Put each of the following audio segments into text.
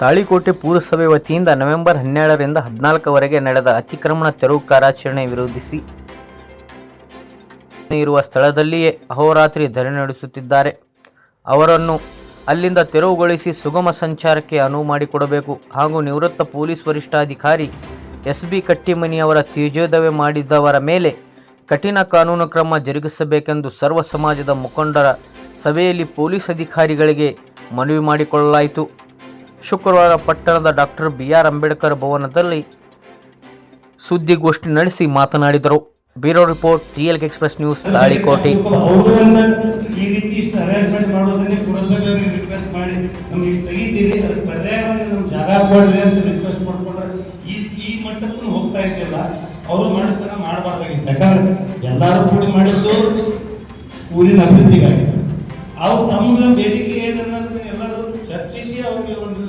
ತಾಳಿಕೋಟೆ ಪುರಸಭೆ ವತಿಯಿಂದ ನವೆಂಬರ್ ಹನ್ನೆರಡರಿಂದ ಹದಿನಾಲ್ಕರವರೆಗೆ ನಡೆದ ಅತಿಕ್ರಮಣ ತೆರವು ಕಾರ್ಯಾಚರಣೆ ವಿರೋಧಿಸಿ ಇರುವ ಸ್ಥಳದಲ್ಲಿಯೇ ಅಹೋರಾತ್ರಿ ಧರಣಿ ನಡೆಸುತ್ತಿದ್ದಾರೆ. ಅವರನ್ನು ಅಲ್ಲಿಂದ ತೆರವುಗೊಳಿಸಿ ಸುಗಮ ಸಂಚಾರಕ್ಕೆ ಅನುವು ಮಾಡಿಕೊಡಬೇಕು ಹಾಗೂ ನಿವೃತ್ತ ಪೊಲೀಸ್ ವರಿಷ್ಠಾಧಿಕಾರಿ ಎಸ್ ಬಿ ಕಟ್ಟಿಮನಿಯವರ ತೇಜೋದವೆ ಮಾಡಿದವರ ಮೇಲೆ ಕಠಿಣ ಕಾನೂನು ಕ್ರಮ ಜರುಗಿಸಬೇಕೆಂದು ಸರ್ವ ಸಮಾಜದ ಮುಖಂಡರ ಸಭೆಯಲ್ಲಿ ಪೊಲೀಸ್ ಅಧಿಕಾರಿಗಳಿಗೆ ಮನವಿ ಮಾಡಿಕೊಳ್ಳಲಾಯಿತು. ಶುಕ್ರವಾರ ಪಟ್ಟಣದ ಡಾಕ್ಟರ್ ಬಿ ಆರ್ ಅಂಬೇಡ್ಕರ್ ಭವನದಲ್ಲಿ ಸುದ್ದಿಗೋಷ್ಠಿ ನಡೆಸಿ ಮಾತನಾಡಿದರು. Bureau report TL express news Talikote ಈ ರೀತಿ ರಿಕ್ವೆಸ್ಟ್ ಮಾಡಿ ಜಾಗ ಅಂತ ರಿಕ್ವೆಸ್ಟ್ ಮಾಡ್ಕೊಂಡ್ರೆ, ಈ ಹೋಗ್ತಾ ಅವರು ಮಾಡಿದ್ದನ್ನ ಮಾಡಬಾರ್ದಾಗಿತ್ತು. ಯಾಕಂದ್ರೆ ಎಲ್ಲರೂ ಕೂಡಿ ಮಾಡಿದ್ದು ಊರಿನ ಅಭಿವೃದ್ಧಿಗಾಗಿ. ಅವ್ರು ತಮ್ಮ ಬೇಡಿಕೆ ಏನನ್ನೋದನ್ನ ಎಲ್ಲರೂ ಚರ್ಚಿಸಿ ಅವ್ರಿಗೆ ಒಂದು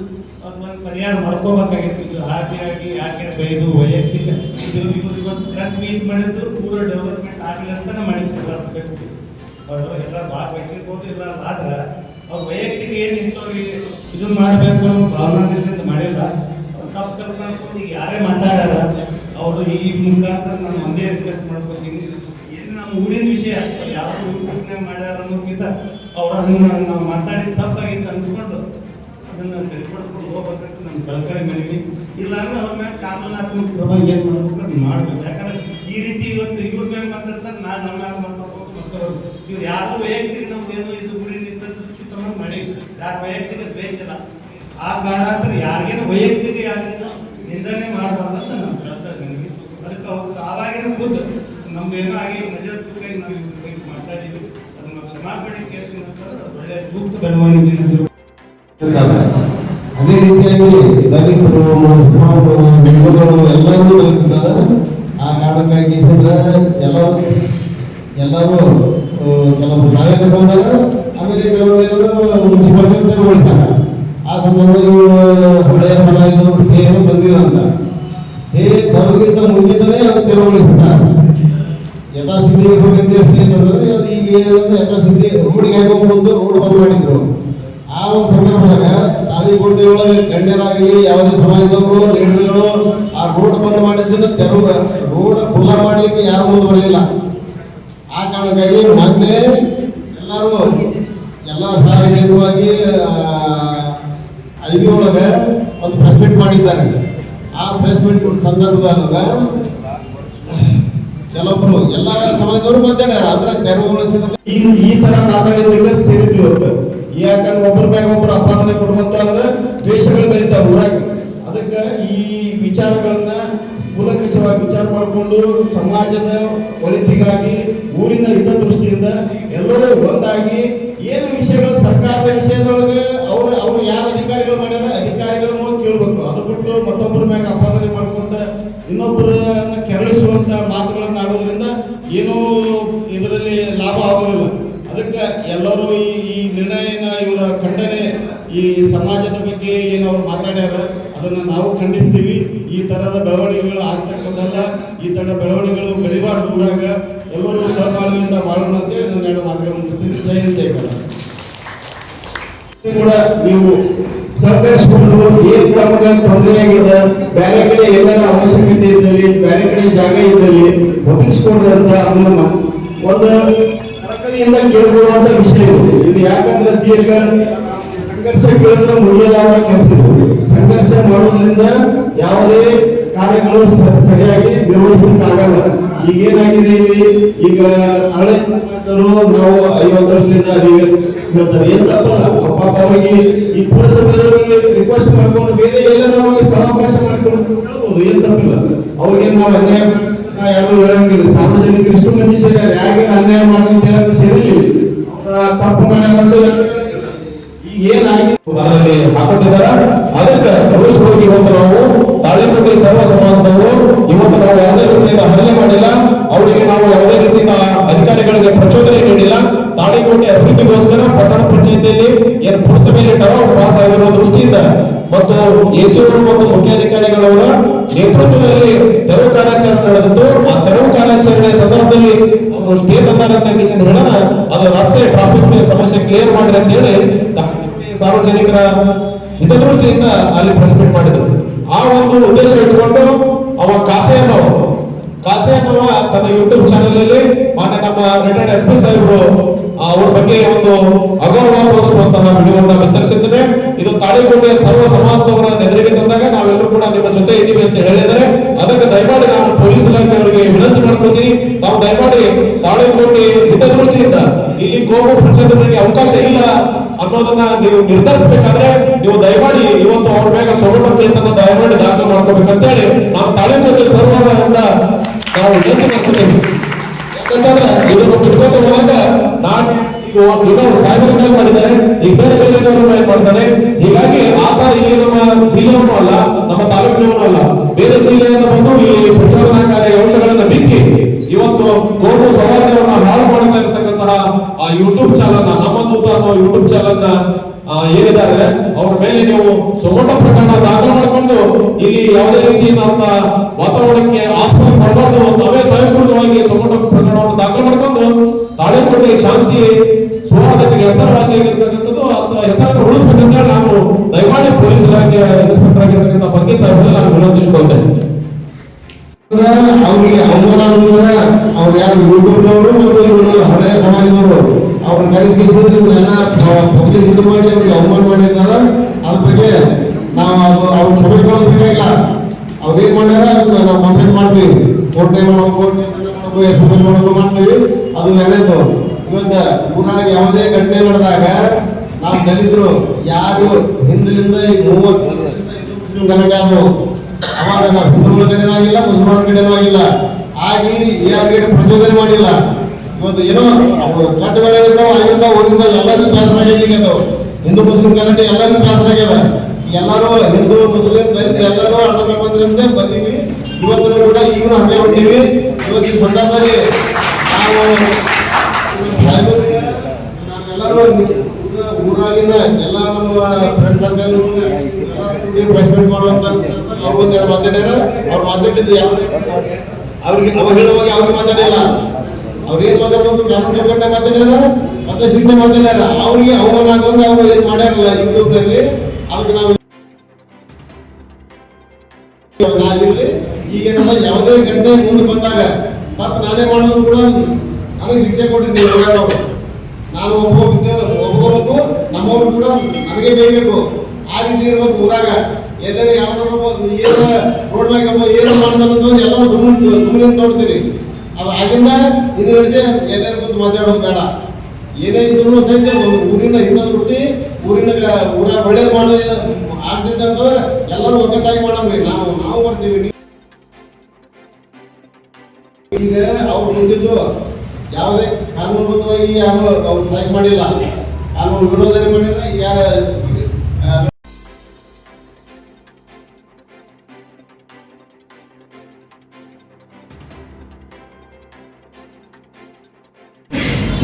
ಒಂದು ಪರಿಹಾರ ಮಾಡ್ಕೋಬೇಕಾಗಿತ್ತು. ಇದು ಆಗಿ ಯಾಕೆ ಬೈದು, ವೈಯಕ್ತಿಕ ಇದು ಇವತ್ತು ಪ್ರೆಸ್ ಮೀಟ್ ಮಾಡಿದ್ರು ಪೂರ ಡೆವಲಪ್ಮೆಂಟ್ ಆಗಲಿ ಅಂತಾನೆ ಮಾಡಿದ್ರು ಎಲ್ಲ ಅವರು ಎಲ್ಲ ಭಾಗವಹಿಸಿರ್ಬೋದು, ಇಲ್ಲ ಆದ್ರೆ ಅವ್ರು ವೈಯಕ್ತಿಕ ಏನಿತ್ತು ಅವ್ರಿಗೆ ಇದನ್ನ ಮಾಡಬೇಕು ಅನ್ನೋ ಭಾವನೆ ಮಾಡಿಲ್ಲ. ಅವ್ರು ತಪ್ಪು ತಪ್ಪು ಮಾಡ್ಕೊಂಡು ಈಗ ಯಾರೇ ಮಾತಾಡಲ್ಲ ಅವರು ಈ ಮುಖಾಂತರ ನಾನು ಒಂದೇ ರಿಕ್ವೆಸ್ಟ್ ಮಾಡ್ಕೊತೀನಿ. ಏನು ನಮ್ಮ ಊರಿನ ವಿಷಯ ಯಾರು ಮಾಡ್ಯಾರ ಅನ್ನೋಕ್ಕಿಂತ ಅವ್ರು ಅದನ್ನ ನಾವು ಮಾತಾಡಿದ ತಪ್ಪಾಗಿತ್ತು ಅಂದ್ಕೊಂಡು ಅದನ್ನ ಸರಿಪಡಿಸ್ಕೊಂಡು ಹೋಗ್ಬೇಕಂತ ನಮ್ಮ ಕಳ್ಕಳಿ ಮನವಿ ಇಲ್ಲಾಂದ್ರೆ ಅವ್ರ ಮೇಲೆ ಕಾನೂನಾತ್ಮಕ ಕ್ರಮ ಏನು ಮಾಡ್ಬೇಕು ಅದನ್ನ ಮಾಡ್ಬೇಕು. ಯಾಕಂದ್ರೆ ಈ ರೀತಿ ಇವತ್ತು ಇವ್ರ ಮೇಲೆ ಮಾತಾಡ್ತಾರೆ, ನಾನು ನಮ್ಮ ಮೇಲೆ ಮಾತಾಡ್ಬೇಕು ಮಕ್ಕಳು. ಇವ್ರು ಯಾರು ವೈಯಕ್ತಿಕ ನಮ್ದೇನು ಇದು ಗುರಿ ನಿಂತ ದೃಷ್ಟಿ ಸಂಬಂಧ ಮಾಡಿ ಯಾರು ವೈಯಕ್ತಿಕ ದ್ವೇಷ ಇಲ್ಲ. ಆ ಕಾರಣಾಂತರ ಯಾರಿಗೇನು ವೈಯಕ್ತಿಕ ಯಾರಿಗೇನು ನಿಂದನೆ ಮಾಡಬಾರ್ದು ಅಂತ ನಮ್ಮ ಕಳ್ಕಳಿ ಮನವಿ ಅದಕ್ಕೆ ಅವ್ರು ತಾವಾಗಿನ ಖುದ್ದು ನಮ್ದೇನೋ ಆಗಿ ನಜರ್ ಚುಕ್ಕಾಗಿ ನಾವು ಇವ್ರ ಬಗ್ಗೆ ಮಾತಾಡಿದ್ವಿ. ಅದನ್ನ ಕ್ಷಮಾಪಣೆ ಕೇಳ್ತೀನಿ ಅಂತ ಹೇಳೋದು ಒಳ್ಳೆ ಸೂಕ್ತ ಬೆಳವಣಿಗೆ. ಅದೇ ರೀತಿಯಾಗಿ ದಲಿತರು ಮಧ್ಯಮರು ಹಿಂದೂಗಳು ಎಲ್ಲರೂ ಬೆಳೆದಿದ್ದಾರೆ ಆ ಕಾರಣಕ್ಕಾಗಿ ಅಂದ್ರೆ ಎಲ್ಲರೂ ಎಲ್ಲರೂ ಕೆಲವರು ತಾವೇ ತಗೊಂಡಾಗ ಆಮೇಲೆ ಕೆಲವರು ಮುನ್ಸಿಪಾಲಿಟಿ ತೆರವುಗೊಳಿಸ್ತಾರೆ ಆ ಸಂದರ್ಭದಲ್ಲಿ ಇವರು ಹಳೆಯ ಸಮಾಜದವರು ಏನು ತಂದಿರಂತ ಹೇ ಬರೋದಕ್ಕಿಂತ ಮುಂಚಿತನೇ ಅವ್ರು ತೆರವುಗೊಳಿಸ್ತಾರೆ ಯಥಾಸ್ಥಿತಿ ಇರ್ಬೇಕಂತ ಎಷ್ಟು ಅಂತಂದ್ರೆ ಅದು ಈಗ ಏನಂದ್ರೆ ಯಥಾಸ್ಥಿತಿ ರೋಡ್ಗೆ ಹಾಕೊಂಡು ಬಂದು ರೋಡ್ ಬಂದ್ ಮಾಡಿದ್ರು. ಒಂದು ಸಂದರ್ಭದಾಗ ತಾಳಿಕೋಟೆ ಒಳಗೆ ಗಣ್ಯರಾಗಲಿ ಯಾವುದೇ ಸಮಾಜದವರು ಲೀಡರ್ಗಳು ಆ ರೋಡ್ ಬಂದ್ ಮಾಡಿದ್ದನ್ನ ತೆರವು ರೋಡ್ ಖುಲ್ಲ ಮಾಡ್ಲಿಕ್ಕೆ ಯಾರು ಮುಂದೆ ಬರಲಿಲ್ಲ. ಆ ಕಾರಣಕ್ಕಾಗಿ ಮೊನ್ನೆ ಎಲ್ಲರೂ, ಎಲ್ಲ ಸಾರ್ವಜನಿಕವಾಗಿ ಐಬಿ ಒಳಗೆ ಒಂದು ಪ್ರೆಸ್ ಮೀಟ್ ಮಾಡಿದ್ದಾರೆ. ಆ ಪ್ರೆಸ್ ಮೀಟ್ ಸಂದರ್ಭದಾಗ ಕೆಲವೊಬ್ರು ಎಲ್ಲ ಸಮಾಜದವರು ಮಾತಾಡ್ಯಾರ ಅಂದ್ರೆ ತೆರವುಗೊಳಿಸಿದ ಈ ತರ ಮಾತಾಡಿದ್ದಕ್ಕೆ ಒಟ್ಟು ಯಾಕಂದ್ರೆ ಒಬ್ಬರ ಮ್ಯಾಗ ಒಬ್ಬರು ಅಪಾದನೆ ಕೊಡುವಂತ ಅಂದ್ರೆ ದ್ವೇಷಗಳು ಬೆಳಿತಾವ ಊರಾಗ. ಅದಕ್ಕೆ ಈ ವಿಚಾರಗಳನ್ನ ಕೂಲಂಕಷವಾಗಿ ವಿಚಾರ ಮಾಡಿಕೊಂಡು ಸಮಾಜದ ಒಳಿತಿಗಾಗಿ, ಊರಿನ ಹಿತದೃಷ್ಟಿಯಿಂದ ಎಲ್ಲರೂ ಒಂದಾಗಿ ಏನು ವಿಷಯಗಳು ಸರ್ಕಾರದ ವಿಷಯದೊಳಗೆ ಅವ್ರು ಅವ್ರು ಯಾರು ಅಧಿಕಾರಿಗಳು ಮಾಡ್ಯಾರ ಅಧಿಕಾರಿಗಳನ್ನು ಕೇಳಬೇಕು. ಅದು ಬಿಟ್ಟು ಮತ್ತೊಬ್ಬರ ಮ್ಯಾಗ ಅಪಾದನೆ ಮಾಡ್ಕೊಂತ ಇನ್ನೊಬ್ಬರನ್ನ ಕೆರಳಿಸುವಂತ ಮಾತುಗಳನ್ನ ಆಡೋದ್ರಿಂದ ಏನೂ ಇದರಲ್ಲಿ ಲಾಭ ಆಗೋದಿಲ್ಲ. ಅದಕ್ಕೆ ಎಲ್ಲರೂ ಈ ಖಂಡನೆ ಈ ಸಮಾಜದ ಬಗ್ಗೆ ಏನು ಅವ್ರು ಮಾತಾಡ್ಯಾರ ಅದನ್ನ ನಾವು ಖಂಡಿಸ್ತೀವಿ. ಈ ತರದ ಬೆಳವಣಿಗೆಗಳು ಆಗ್ತಕ್ಕಂಥಲ್ಲ, ಈ ತರ ಬೆಳವಣಿಗೆಗಳು ಬೆಳಿಬಾರ್ದು ಊರಾಗ. ಎಲ್ಲರೂ ಸಹಬಾಳ್ವೆಯಿಂದ ಬಾಳೋಣ ಅಂತೇಳಿ ನನ್ನ ಎರಡು ಮಾತುಗಳನ್ನು ಕೂಡ ನೀವು ಸಹಕರಿಸಿಕೊಂಡು ಏನ್ ನಮ್ಗೆ ತೊಂದರೆ ಆಗಿದೆ, ಬೇರೆ ಕಡೆ ಎಲ್ಲರ ಅವಶ್ಯಕತೆ ಇದ್ದಲ್ಲಿ, ಬೇರೆ ಕಡೆ ಜಾಗ ಇದ್ದಲ್ಲಿ ಒದಗಿಸ್ಕೊಂಡ್ರೆ ಅಂತ ಅದನ್ನ ಒಂದು ಕಳಕಳಿಯಿಂದ ಕೇಳಿಕೊಳ್ಳುವಂತ ವಿಷಯ ಇದು ಯಾಕಂದ್ರೆ ದೀರ್ಘ ಸಂಘರ್ಷ ಕೇಳಿದ್ರೆ ಮುಗಿಯಲಾದ ಕೆಲಸ ಸಂಘರ್ಷ ಮಾಡೋದ್ರಿಂದ ಯಾವುದೇ ಕಾರ್ಯಗಳು ಸರಿಯಾಗಿ ನಿರ್ವಹಿಸಲಿಕ್ಕೆ ಆಗಲ್ಲ. ಈಗ ಇಲ್ಲಿ? ಈಗ ಹಳೆ ನಾವು ಐವತ್ತು ವರ್ಷದಿಂದ ಅದೀಗ ಹೇಳ್ತಾರೆ ಏನ್ ಅಪ್ಪ ಪಾಪ ಅವರಿಗೆ ಈ ಪುರಸಭೆಯವರಿಗೆ ರಿಕ್ವೆಸ್ಟ್ ಮಾಡ್ಕೊಂಡು ಬೇರೆ ಎಲ್ಲ ಅವ್ರಿಗೆ ಸ್ಥಳಾವಕಾಶ ಮಾಡ್ಕೊಂಡು ಏನ್ ತಪ್ಪಿಲ್ಲ ಅವ್ರಿಗೆ ನಾವು ಅನ್ಯಾಯ ಯಾರು ಹೇಳಂಗಿಲ್ಲ. ಸಾರ್ವಜನಿಕರು ಇಷ್ಟು ಮಂದಿ ಸೇರ್ಯಾರ ಯಾರಿಗೆ ಅನ್ಯಾಯ ಅಂತ ಹೇಳಕ್ ಸೇರಿಲ್ಲ ತಪ್ಪು ಮಾಡ್ಯಾರಂತ ಅದರಲ್ಲಿ ಹಾಕೊಂಡಿದ್ದಾರೆ? ಅದಕ್ಕೆ ರೋಷವಾಗಿ ಇವತ್ತು ನಾವು ತಾಳಿಪಟ್ಟಿ ಸರ್ವ ಸಮಾಜದವರು, ಇವತ್ತು ನಾವು ಯಾವುದೇ ರೀತಿಯಿಂದ ಹಲ್ಲೆ ಮಾಡಿಲ್ಲ. ಅವರಿಗೆ ನಾವು ಯಾವುದೇ ರೀತಿಯಿಂದ ಅಧಿಕಾರಿಗಳಿಗೆ ಪ್ರಚೋದನೆ ನೀಡಿಲ್ಲ. ತಾಳಿಕೋಟೆ ಅಭಿವೃದ್ಧಿಗೋಸ್ಕರ ಪಟ್ಟಣ ಪಂಚಾಯತಿಯಲ್ಲಿ ಏನು ಪುರಸಭೆಯಲ್ಲಿ ಟರಾವ್ ಪಾಸ್ ಆಗಿರೋ ದೃಷ್ಟಿಯಿಂದ ಮತ್ತು ಎಸಿಯವರು ಮತ್ತು ಮುಖ್ಯಾಧಿಕಾರಿಗಳವರ ನೇತೃತ್ವದಲ್ಲಿ ತೆರವು ಕಾರ್ಯಾಚರಣೆ ನಡೆದಿತ್ತು. ಆ ತೆರವು ಕಾರ್ಯಾಚರಣೆ ಸಂದರ್ಭದಲ್ಲಿ ಅವರು ಸ್ಟೇ ತಂದಾಗ ಹೇಳೋಣ ಅದು ರಸ್ತೆ ಟ್ರಾಫಿಕ್ ಸಮಸ್ಯೆ ಕ್ಲಿಯರ್ ಮಾಡ್ರಿ ಅಂತ ಹೇಳಿ ಸಾರ್ವಜನಿಕರ ಹಿತದೃಷ್ಟಿಯಿಂದ ಅಲ್ಲಿ ಪ್ರೆಸ್ ಮೀಟ್ ಮಾಡಿದ್ರು. ಆ ಒಂದು ಉದ್ದೇಶ ಇಟ್ಕೊಂಡು ಅವ ಕಾಸೆಯನ್ನವ ಕಾಸೆಯನ್ನವ ತನ್ನ ಯೂಟ್ಯೂಬ್ ಚಾನೆಲ್ ಅಲ್ಲಿ ಮಾನ್ಯ ನಮ್ಮ ರಿಟೈರ್ಡ್ ಎಸ್ ಪಿ ಸಾಹೇಬರು ಅವ್ರ ಬಗ್ಗೆ ಒಂದು ಅಗೌರವ ತೋರಿಸುವಂತಹ ವಿಡಿಯೋವನ್ನ ಬಿತ್ತರಿಸಿದ್ದೇನೆ ಇದು ತಾಳಿಕೋಟೆ ಸರ್ವ ಸಮಾಜದವರ ನೆದರಿಗೆ ತಂದಾಗ ನಾವೆಲ್ಲರೂ ಕೂಡ ನಿಮ್ಮ ಜೊತೆ ಇದ್ದೀವಿ ಅಂತ ಹೇಳಿದರೆ ಅದಕ್ಕೆ ದಯಮಾಡಿ ನಾನು ಪೊಲೀಸ್ ಇಲಾಖೆಯವರಿಗೆ ವಿನಂತಿ ಮಾಡ್ಕೊತೀನಿ ತಾವು ದಯಮಾಡಿ ತಾಳಿಕೋಟೆ ಹಿತದೃಷ್ಟಿಯಿಂದ ಇಲ್ಲಿ ಕೋಮು ಪ್ರಚಾರಗಳಿಗೆ ಅವಕಾಶ ಇಲ್ಲ ಅನ್ನೋದನ್ನ ನೀವು ನಿರ್ಧರಿಸಬೇಕಾದ್ರೆ ನೀವು ದಯಮಾಡಿ ಇವತ್ತು ಅವ್ರ ಮೇಲೆ ಕೇಸ್ ಅನ್ನ ದಯಮಾಡಿ ದಾಖಲು ಮಾಡ್ಕೋಬೇಕಂತೇಳಿ ನಾವು ತಾಳಿಕೋಟೆ ಸರ್ವರಿಂದ ನಾವು ಮಾಡ್ಕೊತೀವಿ ಯಾಕಂತಂದ್ರೆ ಇದನ್ನು ಬಿಟ್ಕೊಂಡು ಹೋದಾಗ ನಾನು ಈಗ ಸಾಗರ ಮೇಲೆ ಮಾಡಿದ್ದಾರೆ, ಈಗ ಬೇರೆ ಬೇರೆ ಮೇಲೆ ಮಾಡ್ತಾರೆ. ಏನಿದ್ದಾರೆ ಅವ್ರ ಮೇಲೆ ನೀವು ಸುಮಟ ಪ್ರಕರಣ ದಾಖಲು ಮಾಡಿಕೊಂಡು ಇಲ್ಲಿ ಯಾವುದೇ ರೀತಿ ನಮ್ಮ ವಾತಾವರಣಕ್ಕೆ ಆಸ್ಪತ್ರೆ ಮಾಡಬಾರ್ದು ತಾವೇ ಸ್ವಯಂಕೃತವಾಗಿ ಸುಮಟ ಪ್ರಕರಣವನ್ನು ದಾಖಲು ಮಾಡಿಕೊಂಡು ತಾಳೆಕೋಟೆ ಶಾಂತಿ ಸುವರ್ಣತೆಗೆ ಹೆಸರುವಾಸಿಯಾಗಿರ್ತಕ್ಕಂಥದ್ದು ಅಂತ ಹೆಸರನ್ನು ಉಳಿಸ್ಬೇಕಂತ ನಾನು ದಯಮಾಡಿ ಪೊಲೀಸ್ ಇಲಾಖೆ ಇನ್ಸ್ಪೆಕ್ಟರ್ ಆಗಿರ್ತಕ್ಕಂಥ ಬಗ್ಗೆ ಸಹ ನಾನು ವಿನಂತಿಸಿಕೊಳ್ತೇನೆ. ಅವ್ರಿಗೆ ಅಂದ್ರೆ ಅವ್ರು ಯಾರು ಯೂಟ್ಯೂಬ್ದವರು ಅವರು ಇವರು ಹಳೆಯ ಸಮಾಜದವರು ಅವ್ರ ಕರೆಸಿದ್ರು ಎಲ್ಲ ಪಬ್ಲಿಕ್ ಇದು ಮಾಡಿ ಅವ್ರಿಗೆ ಅವಮಾನ ಮಾಡಿದಾರ ಅದ್ರ ಬಗ್ಗೆ ನಾವು ಅವ್ರ ಸಭೆ ಬೇಕಾಗಿಲ್ಲ ಅವ್ರು ಏನ್ ಮಾಡ್ಯಾರ ನಾವು ಕಂಪ್ಲೇಂಟ್ ಮಾಡ್ತೀವಿ ತೋಟ ಮಾಡಬೇಕು ಎಫ್ ಮಾಡಬೇಕು ಮಾಡ್ತೀವಿ ಅದು ಎಳೆದು ಇವತ್ತು ಊರಾಗ ಯಾವುದೇ ಘಟನೆ ನಡೆದಾಗ ನಾವು ದಲಿತರು ಯಾರು ಹಿಂದಿನಿಂದ ಮೂವತ್ತು ಗನಕ ಅದು ಅವಾಗ ನಾವು ಹಿಂದೂಗಳ ಕಡೆನೂ ಆಗಿಲ್ಲ ಮುಸ್ಲಿಮರ ಕಡೆನೂ ಆಗಿಲ್ಲ ಆಗಿ ಯಾರಿಗೆ ಪ್ರಚೋದನೆ ಮಾಡಿಲ್ಲ. ಇವತ್ತು ಏನೋ ಕಟ್ಟುಗಳಿರ್ತಾವ ಆಗಿರ್ತಾವ ಹೋಗಿರ್ತಾವ ಎಲ್ಲರಿಗೂ ಬೇಸರ ಆಗ್ಯದ ಅದು. ಹಿಂದೂ, ಮುಸ್ಲಿಂ ಕನ್ನಡ ಎಲ್ಲರಿಗೂ ಬೇಸರ ಆಗ್ಯದ ಎಲ್ಲರೂ ಹಿಂದೂ, ಮುಸ್ಲಿಂ, ದಲಿತರು ಎಲ್ಲರೂ ಅಣ್ಣ ತಮ್ಮಂದ್ರಿಂದ ಬಂದೀವಿ. ಇವತ್ತು ಕೂಡ ಈಗಲೂ ಹಂಗೆ ಹೊಂಟೀವಿ. ಇವತ್ತು ಈ ಸಂದರ್ಭದಲ್ಲಿ ನಾವು ನಾವೆಲ್ಲರೂ ಊರಾಗಿನ ಎಲ್ಲ ನಮ್ಮ ಫ್ರೆಂಡ್ ಸರ್ಕಲ್ ಪ್ರೆಸಿಡೆಂಟ್ ಅಂತ ಅವ್ರು ಒಂದೆರಡು ಮಾತಾಡ್ಯಾರ? ಅವ್ರು ಮಾತಾಡಿದ್ದು ಅವ್ರಿಗೆ ಅವಾಗ ಹೇಳುವಾಗ ಅವ್ರಿಗೆ ಮಾತಾಡಿಲ್ಲ. ಅವ್ರು ಮಾತಾಡ್ಬೇಕು? ಕಾನೂನು ಚೌಕಟ್ಟೆ ಮಾತಾಡ್ಯಾರ? ಮತ್ತೆ ಶಿಕ್ಷಣ ಮಾತಾಡ್ಯಾರ? ಅವ್ರಿಗೆ ಅವಮಾನ ಹಾಕೊಂಡ್ರೆ ಅವ್ರು ಏನ್ ಮಾಡ್ಯಾರಲ್ಲ ಯೂಟ್ಯೂಬ್ನಲ್ಲಿ? ಅದಕ್ಕೆ ನಾವು ಈಗ ಈಗೇನಲ್ಲ ಯಾವುದೇ ಘಟನೆ ಮುಂದೆ ಬಂದಾಗ ತಪ್ಪು ನಾನೇ ಮಾಡೋದು ಕೂಡ ನನಗೆ ಶಿಕ್ಷೆ ಕೊಟ್ರಿ ನೀವು ಹೋಗೋರು ನಾನು ಒಬ್ಬ ಒಬ್ಬ ನಮ್ಮವರು ಕೂಡ ನನಗೆ ಬೇಯಬೇಕು. ಆ ರೀತಿ ಇರ್ಬೇಕು ಊರಾಗ ಎಲ್ಲರೂ ಯಾವ ಏನು ರೋಡ್ ಮ್ಯಾಗ ಏನು ಮಾಡ್ತಾರೆ ಎಲ್ಲರೂ ಸುಮ್ಮನೆ ಸುಮ್ಮನೆ ನೋಡ್ತೀರಿ. ಅದು ಆಗಿಂದ ಇದ್ರ ಹಿಡಿದು ಎಲ್ಲರೂ ಬಂದು ಮಾತಾಡೋದು ಬೇಡ. ಏನೇ ಇದ್ರು ಸಹಿತ ಒಂದು ಊರಿನ ಬಿಟ್ಟು ಊರಿನ ಊರ ಊರಾಗ ಒಳ್ಳೇದು ಮಾಡಿ ಆಗ್ತಿದ್ದ ಅಂತಂದ್ರೆ ಎಲ್ಲರೂ ಒಗ್ಗಟ್ಟಾಗಿ ಮಾಡಮ್ರಿ ನಾವು ನಾವು ಬರ್ತೀವಿ ಈಗ ಅವ್ರು ಮುಂದಿದ್ದು ಯಾವುದೇ ಕಾನೂನುಬದ್ಧವಾಗಿ ಯಾರು ಅವ್ರು ಸ್ಟ್ರೈಕ್ ಮಾಡಿಲ್ಲ. ಕಾನೂನು ವಿರೋಧನೆ ಮಾಡಿದ್ರೆ ಯಾರ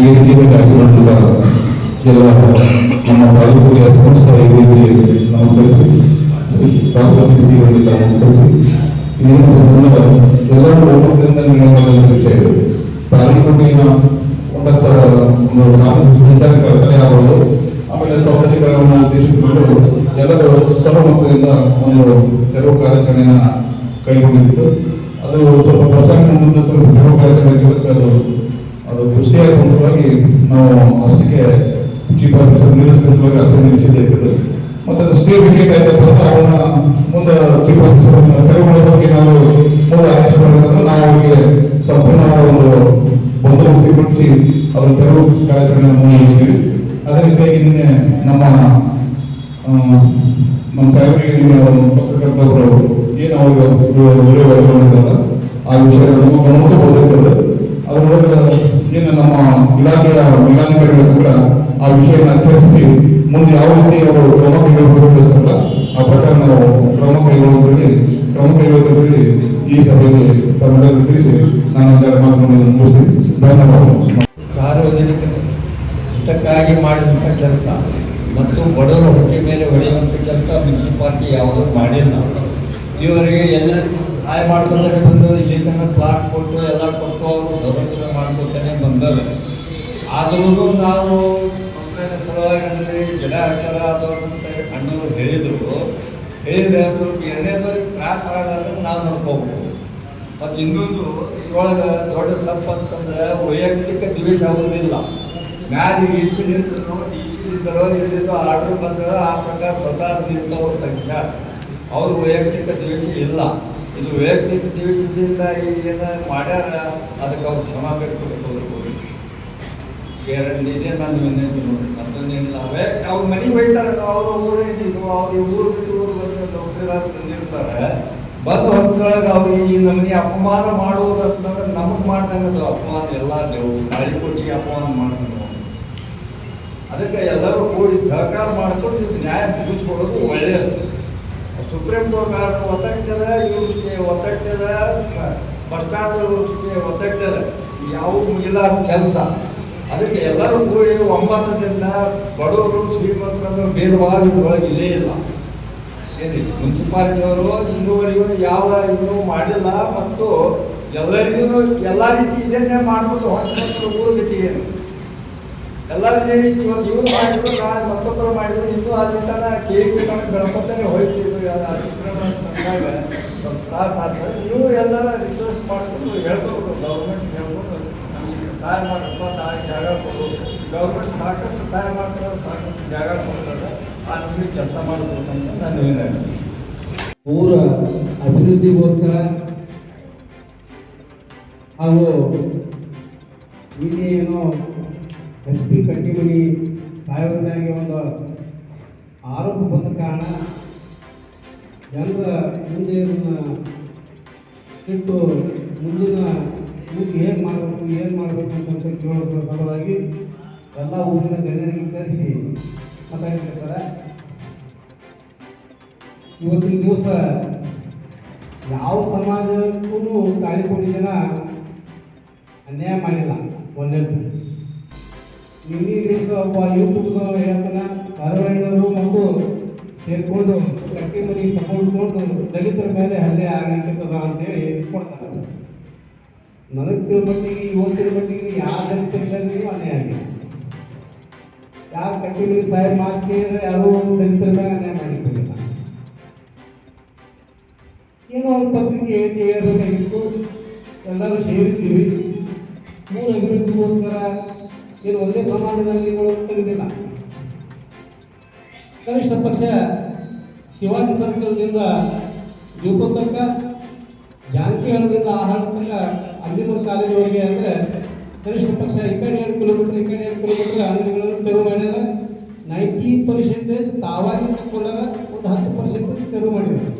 ವೇದಿಕೆಗೆ ಹಾಕಿರುವಂತ ಎಲ್ಲ ನಮ್ಮ ತಾಲೂಕಿನ ಸಮಸ್ತ ಹಿರಿಯರಿಗೆ ನಮಸ್ಕರಿಸಿ, ರಾಷ್ಟ್ರಪತಿ ಶ್ರೀಗಳಿಗೆಲ್ಲ ನಮಸ್ಕರಿಸಿ ನನ್ನ ಎಲ್ಲರೂ ಒಮ್ಮತದಿಂದ ನಿರ್ಣಯ ಮಾಡಿದಂಥ ವಿಷಯ ಇದು. ತಾಲೂಕಿನ ಒಂದ ಸಂಚಾರಕ್ಕೆ ರಚನೆ ಆಗೋದು, ಆಮೇಲೆ ಸೌಕರ್ಯೀಕರಣವನ್ನು ಉದ್ದೇಶಿಸಿಕೊಂಡು ಎಲ್ಲರೂ ಸರ್ವಮತದಿಂದ ಒಂದು ತೆರವು ಕಾರ್ಯಾಚರಣೆಯನ್ನು ಕೈಗೊಂಡಿದ್ದು. ಅದು ಸ್ವಲ್ಪ ಬಚಾವಣೆ ಮುಂದೆ ಸ್ವಲ್ಪ ತೆರವು ಕಾರ್ಯಾಚರಣೆ ಅದು. ಅದು ಪುಷ್ಟಿಯಾದ ಸಲುವಾಗಿ ನಾವು ಅಷ್ಟಕ್ಕೆ ಚೀಫ್ ಆಫೀಸರ್ ನಿಲ್ಲಿಸಿದ ಸಲುವಾಗಿ ಅಷ್ಟೇ ನಿಲ್ಲಿಸಿದ್ದೇ ಇದ್ದದ್ದು ಮತ್ತು ಅದು ಸ್ಟೇ ವಿಕೆಟ್ ಆಯ್ತಪ್ಪ ಅಂದ್ರೆ ಅವನ ಮುಂದೆ ಚೀಫ್ ಆಫೀಸರ್ ತೆರವುಗೊಳಿಸೋಕೆ ನಾವು ಮುಂದೆ ಆದೇಶ ಮಾಡಿದ್ರೆ ನಾವು ಅವರಿಗೆ ಸಂಪೂರ್ಣವಾದ ಒಂದು ಬಂದೋಬಸ್ತಿ ಕೊಡಿಸಿ ಅವರ ತೆರವು ಕಾರ್ಯಾಚರಣೆ ಮುಂದುವರಿಸ್ತೀವಿ ಅದೇ ರೀತಿಯಾಗಿ ನಿನ್ನೆ ನಮ್ಮ ನಮ್ಮ ಸಾಹೇಬರಿಗೆ ನಿಮ್ಮ ಪತ್ರಕರ್ತರು ಏನು ಅವರು ವಿಡಿಯೋ ವೈರಲ್ ಆ ವಿಷಯ ನಮಗೂ ಗಮನಕ್ಕೂ ಬಂದಿರ್ತದೆ ಅದರೊಳಗೆ ಏನು ನಮ್ಮ ಇಲಾಖೆಯ ಮೇಲಾಧಿಕಾರಿಗಳ ಸಹ ಆ ವಿಷಯನ ಚರ್ಚಿಸಿ ಮುಂದೆ ಯಾವ ರೀತಿ ಅವರು ಕ್ರಮ ಕೈಗೊಳ್ಳಬೇಕು ಸಹ ಆ ಪ್ರಕಾರ ನಾವು ಕ್ರಮ ಕೈಗೊಳ್ಳುವಂತೇಳಿ ಕ್ರಮ ಕೈಗೊಳ್ಳುವಂತೇಳಿ ಈ ಸಭೆಯಲ್ಲಿ ತಮ್ಮೆಲ್ಲರಿಗೂ ತಿಳಿಸಿ ನಾನು ಒಂದೆರಡು ಮಾತುಗಳನ್ನು ಮುಗಿಸ್ತೀನಿ. ಧನ್ಯವಾದಗಳು. ಸಾರ್ವಜನಿಕ ಹಿತಕ್ಕಾಗಿ ಮಾಡಿದಂಥ ಕೆಲಸ ಮತ್ತು ಬಡವರ ಹೊಟ್ಟೆ ಮೇಲೆ ಹೊಡೆಯುವಂಥ ಕೆಲಸ ಮುನ್ಸಿಪಾಲ್ಟಿ ಯಾವುದೂ ಮಾಡಿಲ್ಲ. ಇವರಿಗೆ ಎಲ್ಲರಿಗೂ ಸಹಾಯ ಮಾಡ್ಕೊತಾನೆ ಬಂದದ್ದು ಇಲ್ಲಿ ತನಕ ಪ್ಲಾಟ್ ಕೊಟ್ಟು ಎಲ್ಲ ಕೊಟ್ಟು ಅವರು ಸೌಲಭ್ಯ ಮಾಡ್ಕೊತಾನೆ ಬಂದವರು. ಆದ್ರೂ ನಾವು ರಕ್ಷಣೆ ಸಲುವಾಗಿ ಅಂದರೆ ಜಲ ಆಚಾರ ಅದು ಅಂತ ಅಣ್ಣವರು ಹೇಳಿದರು. ಹೇಳಿದ್ರೆ ಸ್ವಲ್ಪ ಎರಡನೇದವ್ರಿಗೆ ತ್ರಾಸ ಆಗಲ್ಲ ನಾವು ನೋಡ್ಕೋಬೇಕು. ಮತ್ತು ಇನ್ನೊಂದು, ಇವಾಗ ದೊಡ್ಡ ತಪ್ಪು ಅಂತಂದ್ರೆ ವೈಯಕ್ತಿಕ ದ್ವೇಷ ಆಗೋದಿಲ್ಲ. ಮ್ಯಾಲೆ ಇಸಿ ನಿಂತರು ಈಸಿ ನಿಂತರೋ ಇಲ್ಲಿಂದ ಆರ್ಡರ್ ಬಂದ್ರೆ ಆ ಪ್ರಕಾರ ಸ್ವತಃ ನಿಂತವರು ತಕ್ಷ ಅವ್ರ ವೈಯಕ್ತಿಕ ದ್ವೇಷ ಇಲ್ಲ. ಇದು ವೈಯಕ್ತಿಕ ದಿವಸದಿಂದ ಏನು ಮಾಡ್ಯಾರ, ಅದಕ್ಕೆ ಅವ್ರು ಕ್ಷಮಾ ಎರಡು ಇದೇ ನನ್ನ ನಾನು ವಿನಂತಿ ನೋಡಿ ಮತ್ತೊಂದೇನಿಲ್ಲ ಅವೇ ಅವ್ರ ಮನೆಗೆ ಹೋಯ್ತಾರೆ ಅವ್ರ ಊರೇ ಇದು ಅವ್ರ ಊರು ಬಿಟ್ಟು ಊರು ಬಂದು ನೌಕರಿಗಾರ ಬಂದಿರ್ತಾರೆ. ಬಂದು ಹೊತ್ತೊಳಗೆ ಅವ್ರಿಗೆ ಈ ನಮಗೆ ಅಪಮಾನ ಮಾಡುವುದಂತಂದ್ರೆ ನಮಗೆ ಮಾಡ್ದಂಗೆ ಅದು ಅಪಮಾನ. ಎಲ್ಲ ದೇವು ಕೊಟ್ಟಿಗೆ ಅಪಮಾನ ಮಾಡ್ತಾರೆ ಅದಕ್ಕೆ ಎಲ್ಲರೂ ಕೂಡಿ ಸಹಕಾರ ಮಾಡ್ಕೊಂಡು ನ್ಯಾಯ ಮುಗಿಸ್ಕೊಡೋದು ಒಳ್ಳೆಯದು ಸುಪ್ರೀಂ ಕೋರ್ಟ್ ಒತ್ತಟ್ಟದ ಇವ್ರಿಗೆ ಒತ್ತಟ್ಟದ, ಬಸ್ ಸ್ಟ್ಯಾಂಡ್ ಇವ್ರಿಗೆ ಒತ್ತಟ್ಟದ. ಯಾವ ಮುಗಿಲಾರ ಕೆಲಸ. ಅದಕ್ಕೆ ಎಲ್ಲರೂ ಕೂಡಿ ಒಂಬತ್ತದಿಂದ ಬಡವರು, ಶ್ರೀಮಂತರನ್ನು ಭೇದಭಾವ ಇದ್ರೊಳಗೆ ಇಲ್ಲೇ ಇಲ್ಲ. ಏನು ಮುನ್ಸಿಪಾಲಿಟಿಯವರು ಇನ್ನೂವರೆಗೂ ಯಾವ ಇದನ್ನು ಮಾಡಿಲ್ಲ ಮತ್ತು ಎಲ್ಲರಿಗೂ ಎಲ್ಲ ರೀತಿ ಇದನ್ನೇ ಮಾಡ್ಕೊಂಡು ಹೊಂದ್ಕೊಂಡು ಊರ ಗತಿ ಏನು? ಎಲ್ಲರೂ ಇದೇ ರೀತಿ ಇವತ್ತು ಇವ್ರು ಮಾಡಿದ್ರು, ನಾಳೆ ಮತ್ತೊಬ್ಬರು ಮಾಡಿದ್ರು, ಇನ್ನೂ ಅಲ್ಲಿ ತನ ಕೆ ಪಿ ತನಕ ಬೆಳ್ಕೊತಾನೆ ಹೋಯ್ತಿದ್ರು ಆ ಅತಿಕ್ರಮಣ ತಂದಾಗ. ತ್ರಾಸ ಆಗ್ತದೆ. ನೀವು ಎಲ್ಲರ ರಿಕ್ವೆಸ್ಟ್ ಮಾಡ್ಕೊಂಡು ಹೇಳ್ಕೊಬೇಕು. ಗೌರ್ಮೆಂಟ್ ಹೇಳ್ಕೊಂಡು ನಮಗೆ ಸಹಾಯ ಮಾಡಪ್ಪ ನಾಳೆ ಜಾಗ ಕೊಡು ಗೌರ್ಮೆಂಟ್ ಸಾಕಷ್ಟು ಸಹಾಯ ಮಾಡ್ತಾರೆ, ಸಾಕಷ್ಟು ಜಾಗ ಕೊಡ್ತಾರೆ. ಆ ನಮಗೆ ಕೆಲಸ ಮಾಡಬೇಕು ಅಂತ ನಾನು ಹೇಳ್ತೀನಿ ಊರ ಅಭಿವೃದ್ಧಿಗೋಸ್ಕರ ಹಾಗೂ ಏನೋ ಎಸ್ ಪಿ ಕಟ್ಟಿಮನಿ ಸಾಹೇಬ್ರ ಒಂದು ಆರೋಪ ಬಂದ ಕಾರಣ ಜನರ ಮುಂದೆ ಇದನ್ನು ಇಟ್ಟು ಮುಂದಿನ ಮುಂದೆ ಏನು ಮಾಡಬೇಕು ಏನು ಮಾಡಬೇಕು ಅಂತ ಕೇಳೋದ್ರ ಸಲುವಾಗಿ ಎಲ್ಲ ಊರಿನ ಗಣ್ಯರಿಗೆ ಕರೆಸಿ ಮಾತಾಡಿರ್ತಾರೆ ಇವತ್ತಿನ ದಿವಸ ಯಾವ ಸಮಾಜಕ್ಕೂ ತಾಳಿಕೋಟಿ ಜನ ಅನ್ಯಾಯ ಮಾಡಿಲ್ಲ. ಒಂದೇದು ನಿನ್ನೆ ದಿವಸ ಒಬ್ಬ ಯೂಟ್ಯೂಬ್ದವರು ಹೇಳ್ತಾನೆ ಸರ್ವೈನರು ಮತ್ತು ಸೇರಿಕೊಂಡು ಕಟ್ಟಿ ಮನೆ ಸಪೋರ್ಟ್ ಕೊಂಡು ದಲಿತರ ಮೇಲೆ ಹಲ್ಲೆ ಆಗಲಿಕ್ಕದ ಅಂತೇಳಿ ಕೊಡ್ತಾರೆ ನನಗೆ ತಿಳೋ ಮಟ್ಟಿಗೆ ಇವತ್ತಿನ ಮಟ್ಟಿಗೆ ಯಾವ ದಲಿತರ ಮೇಲೆ ಅನ್ಯಾಯ ಆಗಿಲ್ಲ ಯಾರು ಕಟ್ಟಿ ಮನೆ ಸಾಹೇಬ್ ಮಾತು ಕೇಳಿದ್ರೆ ಯಾರು ದಲಿತರ ಮೇಲೆ ಅನ್ಯಾಯ ಮಾಡಿಕೊಂಡಿಲ್ಲ ಏನೋ ಒಂದು ಪತ್ರಿಕೆ ಹೇಳಿಕೆ ಹೇಳಬೇಕಾಗಿತ್ತು. ಎಲ್ಲರೂ ಸೇರಿದ್ದೀವಿ. ಮೂರು ಅಭಿವೃದ್ಧಿಗೋಸ್ಕರ ಏನು ಒಂದೇ ಸಮಾಜದಲ್ಲಿ ತೆಗೆದಿಲ್ಲ ಕನಿಷ್ಠ ಪಕ್ಷ ಶಿವಾಜಿ ಸರ್ಕಲ್ದಿಂದ ದೀಪ ತನಕ ಜಾನಕಿಹಳ್ಳದಿಂದ ಆಹಾರ ತನಕ ಅಂಬಿಮೂರು ಕಾಲೇಜಿವರೆಗೆ ಅಂದರೆ ಕನಿಷ್ಠ ಪಕ್ಷ ಈ ಕಡೆ ಎರಡು ಕಿಲೋಮೀಟರ್ ಈ ಕಡೆ ಎರಡು ಕಿಲೋಮೀಟರ್ ಅಂಗಡಿಗಳನ್ನು ತೆರವು ಮಾಡ್ಯಾರ. ನೈಂಟಿ ಪರ್ಸೆಂಟೇಜ್ ತಾವಾಗಿ ತಗೊಂಡಾರ ಒಂದು ಹತ್ತು ಪರ್ಸೆಂಟೇಜ್ ತೆರವು ಮಾಡಿದ್ದಾರೆ